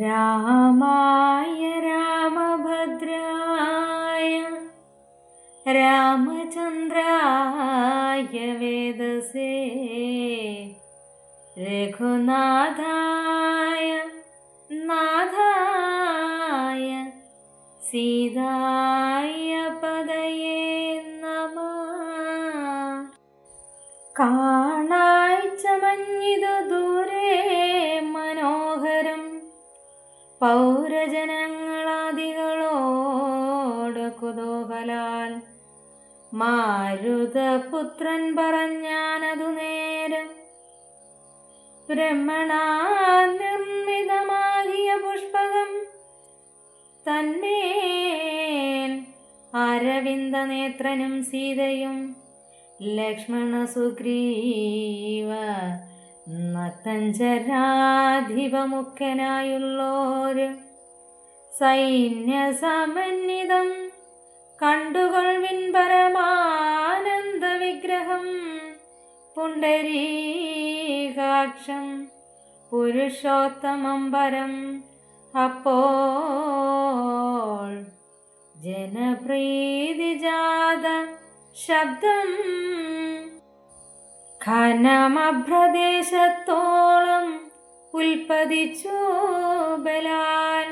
रामाय रामभद्राय रामचन्द्राय वेदसे रघुनाथाय नाथाय नाधाय മാരുതപുത്രൻ പറഞ്ഞാനതു നേരം ബ്രഹ്മണാ നിർമ്മിതമാകിയ പുഷ്പകം തന്നെ അരവിന്ദ നേത്രനും സീതയും ലക്ഷ്മണ സുഗ്രീവ നത്തഞ്ചരാധിപമുഖനായുള്ളോര് സൈന്യ സമന്വിതം കണ്ടുകൊൾവിൻ പരമാനന്ദ വിഗ്രഹം പുണ്ടരീകാക്ഷം പുരുഷോത്തമം പരം അപ്പോൾ ജനപ്രീതിജാത ശബ്ദം. ഖനമഭ്രദേശത്തോളം ഉൽപ്പതിച്ചു ബലാൽ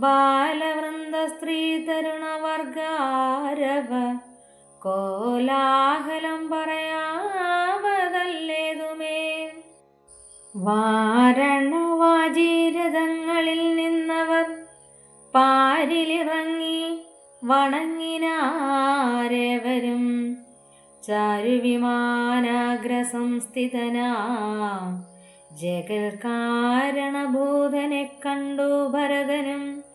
ബാലവൃന്ദ സ്ത്രീ തരുണവർഗാരവ കോലാഹലം പറയാവതല്ലേതുമേ? വാരണവാജീരഥങ്ങളിൽ നിന്നവർ പാരിലിറങ്ങി വണങ്ങിനാരവരും? ചാരുവിമാനാഗ്രസംസ്ഥിതനാ ജഗൽ കാരണഭൂതനെ കണ്ടു ഭരതനും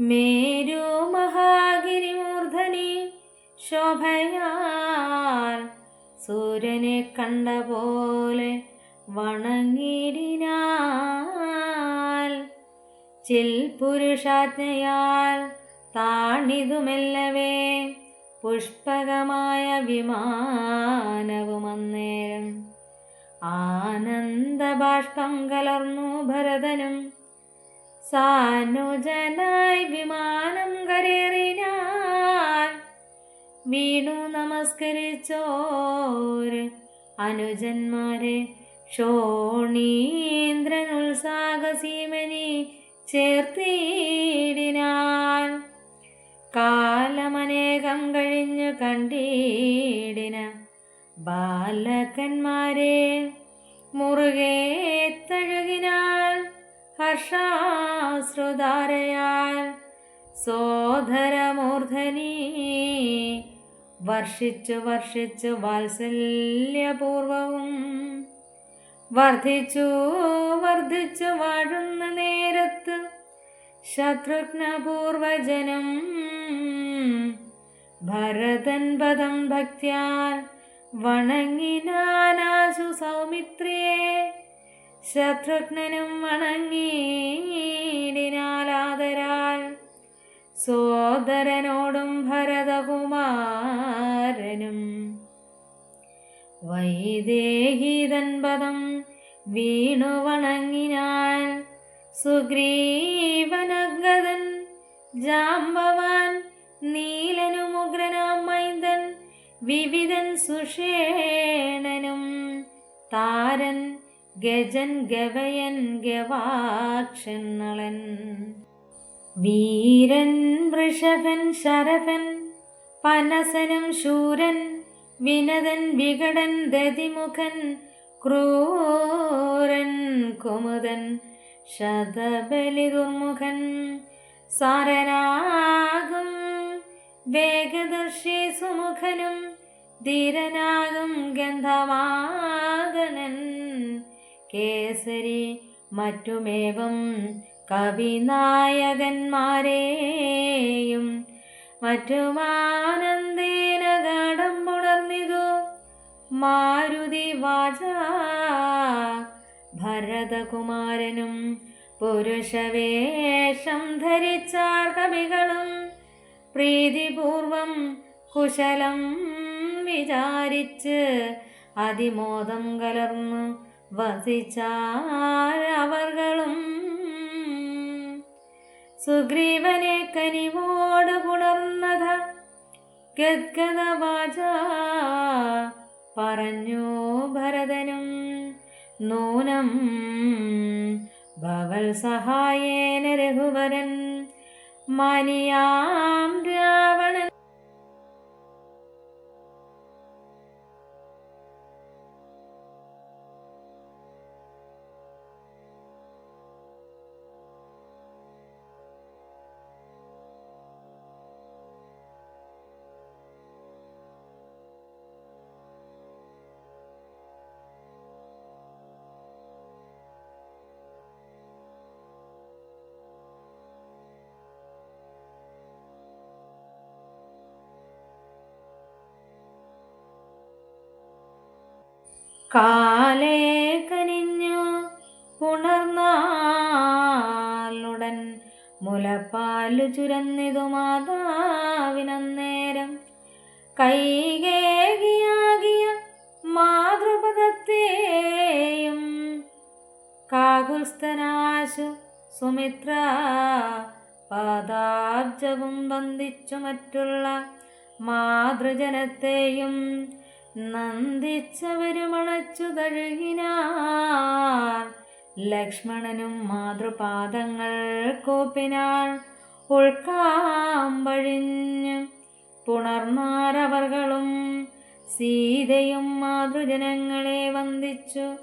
മേരു മഹാഗിരിമൂർധനി ശോഭയാൽ സൂര്യനെ കണ്ട പോലെ വണങ്ങിടിനാൽ ചിൽ പുരുഷാജ്ഞയാൽ താണിതുമെല്ലവേ പുഷ്പകമായ വിമാനവുമന്നേരം. ആനന്ദ ആനന്ദബാഷ്പം കലർന്നു ഭരതനും സാനുജനായി വിമാനം കരേറിനാൻ വീണു നമസ്കരിച്ചോര് അനുജന്മാരെ ക്ഷോണീന്ദ്രനുത്സാഹസീമനി ചേർത്തിടിനാൻ കാലമനേകം കഴിഞ്ഞു കണ്ടിടിന ബാലകന്മാരെ മുറുകെ തഴുകിനാൽ ഹർഷാശ്രുതാരയാൽ സോദരമൂർധനി വർഷിച്ചു വർഷിച്ചു വാത്സല്യപൂർവവും വർദ്ധിച്ചു വർദ്ധിച്ചു വാഴുന്ന നേരത്ത് ശത്രുഘ്നപൂർവജനം ഭരതൻ പദം ഭക്തിയാൽ വണങ്ങിനാനാശു സൗമിത്രിയെ ശത്രുഘ്നനും വണങ്ങിയിടിനാലാദരാൽ സോദരനോടും ഭരതകുമാരനും വൈദേഹിതൻ പദം വീണു വണങ്ങിനാൽ സുഗ്രീവനഗതൻ ജാമ്പവാൻ നീലനുമുഗ്രനാം മൈന്ദൻ വിവിധൻ സുഷേണനും താരൻ ഗജൻ ഗവയൻ ഗവാക്ഷങ്ങളൻ. വീരൻ വൃഷഭൻ ശരഭൻ പനസനും ശൂരൻ വിനതൻ വികടൻ ദതിമുഖൻ ക്രൂരൻ കുമുദൻ ശതബലി ദുർമുഖൻ സാരനാകും വേഗദർശി സുമുഖനും ധീരനാകും ഗന്ധമാദനൻ കേസരി മറ്റുമേവം കവിനായകന്മാരെയും. മറ്റുമാനന്ദേന ഗാഠം പുണർന്നിതു. മാരുതി വാച ഭരതകുമാരനും പുരുഷവേഷം ധരിച്ചാർ കവികളും. പ്രീതിപൂർവം കുശലം വിചാരിച്ച് അതിമോദം കലർന്നു വസിച്ചാരവർകളും സുഗ്രീവനെ കനിവോട് പുണർന്നത ഗദ്ഗദവാച പറഞ്ഞു ഭരതനും നൂനം ഭവൽ സഹായേന രഘുവരൻ മനിയാം രാവണൻ കാലേ കനിഞ്ഞു ഉണർന്നാലുടൻ മുലപ്പാലു ചുരന്നിതു മാതാവിനന്നേരം. കൈകേകിയാകിയ മാതൃപദത്തെയും കാകുൽസ്ഥനാശു സുമിത്ര പാദാബ്ജവും വന്ദിച്ചു മറ്റുള്ള മാതൃജനത്തെയും നന്ദിച്ചവരുമണച്ചു തഴുകിനാർ ലക്ഷ്മണനും മാതൃപാദങ്ങൾ കോപ്പിനാൾ. ഉൾക്കാമ്പഴിഞ്ഞ് പുണർന്നാരവർകളും സീതയും മാതൃജനങ്ങളെ വന്ദിച്ചു.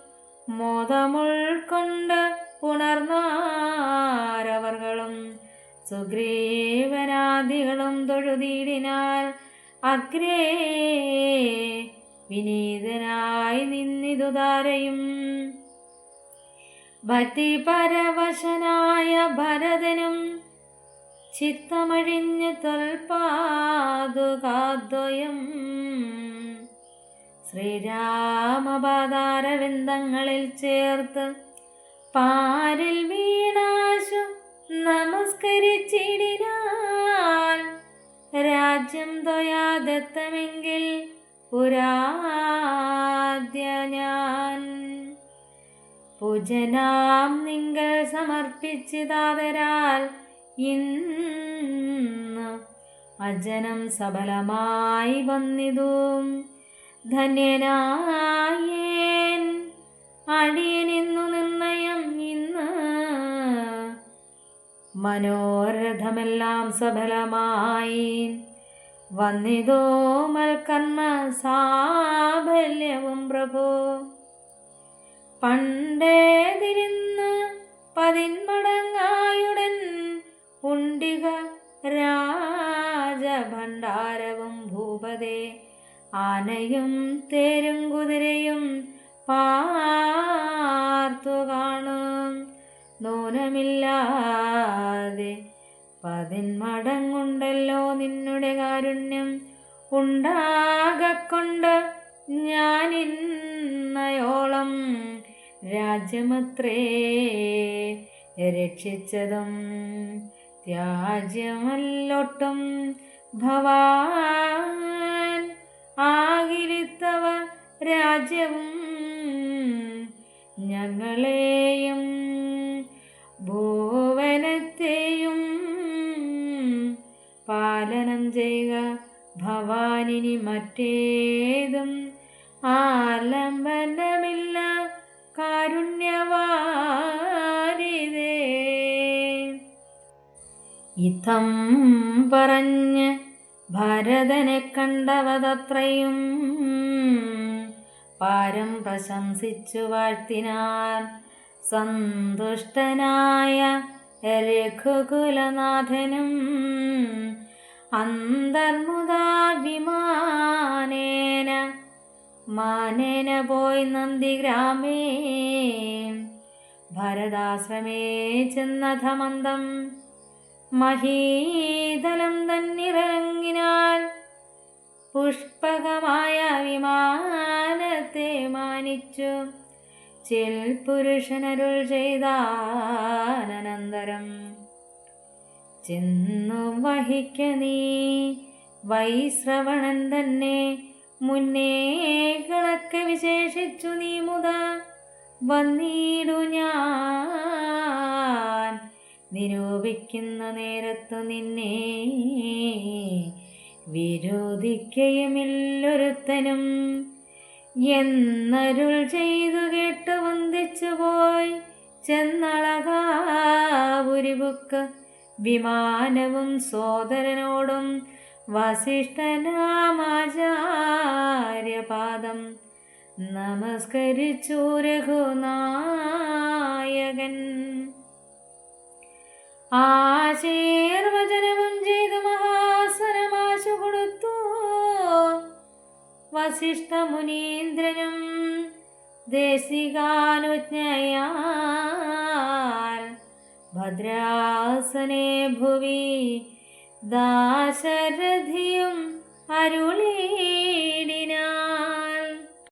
മോദമുൾക്കൊണ്ട് പുണർന്നാരവർകളും സുഗ്രീവനാദികളും തൊഴുതിടിനാൽ അഗ്രേ വിനീതനായി നിന്നിതു താരയും ഭക്തിപരവശനായ ഭരതനും ചിത്തമഴിഞ്ഞ് തൊൽപാതുകാദ്വയം. ശ്രീരാമപാതാരവിന്ദങ്ങളിൽ ചേർത്ത് പാരിൽ വീണാശു നമസ്കരിച്ചിടിനാൽ രാജ്യം തൊയാ ദത്തമെങ്കിൽ പുരാദ്യ ഞാൻ. പൂജനാം നിങ്ങൾ സമർപ്പിച്ചിതാതരാൽ ഇന്ന് അജനം സബലമായി വന്നിതും. ധന്യനായേൻ അടിയനിന്നു നിർണയം ഇന്ന് മനോരഥമെല്ലാം സഫലമായി വന്നിതോ മൽക്കന്മ സാഫല്യവും പ്രഭു. പണ്ടേതിരുന്ന് പതിന്മടങ്ങായുടൻ ഉണ്ടിക രാജഭണ്ഡാരവും ഭൂപതേ. ആനയും തേരും കുതിരയും പാർത്തു കാണും. നൂനമില്ലാതെ പതിന്മടങ്ങുണ്ടല്ലോ നിന്നുടെ കാരുണ്യം. ഉണ്ടാകൊണ്ട് ഞാനിന്നയോളം രാജ്യമത്രേ രക്ഷിച്ചതും ത്യാജ്യമല്ലൊട്ടും ഭവാൻ ആകിരുത്തവ രാജ്യവും ഞങ്ങളെയും ഭുവനത്തെയും പാലനം ചെയ്യുക ഭവാനിനി മറ്റേതും ആലംബനമില്ല കാരുണ്യവാരിതേ. ഇത്തം പറഞ്ഞ് ഭരതനെ കണ്ടവതത്രയും പാരം പ്രശംസിച്ചു വാഴ്ത്തിനാർ സന്തുഷ്ടനായ രഘുകുലനാഥനും അന്തർമുദാ വിമാനേന മാനേന പോയി നന്ദിഗ്രാമേ ഭരതാശ്രമേ ചെന്നഥമന്തം മഹീതലം തന്നിറങ്ങിനാൽ പുഷ്പകമായ വിമാനത്തെ മാനിച്ചു. ചിൽ പുരുഷനരുൾ ചെയ്താനന്തരം ചെന്നു വഹിക്ക നീ. വൈശ്രവണൻ തന്നെ മുന്നേ കണക്ക് വിശേഷിച്ചു നീ മുത. വന്നിടു ഞാൻ നിരൂപിക്കുന്ന നേരത്തു നിന്നെ വിരോധിക്കയുമില്ലൊരുത്തനും. എന്നരുൾ ചെയ്തു കേട്ട് വന്ദിച്ചു പോയി ചെന്നളകാപുരിബുക്ക് വിമാനവും സോദരനോടും വസിഷ്ഠനാമാചാര്യപാദം. നമസ്കരിച്ചു രഘുനായകൻ. ആശീർവചനവും ചെയ്തു മഹാസനമാശു കൊടുത്തു വസിഷ്ഠ മുനീന്ദ്രനും ദേശികാനുജ്ഞയാൽ ഭദ്രാസനെ ഭുവി ദാശരഥിയും അരുളീ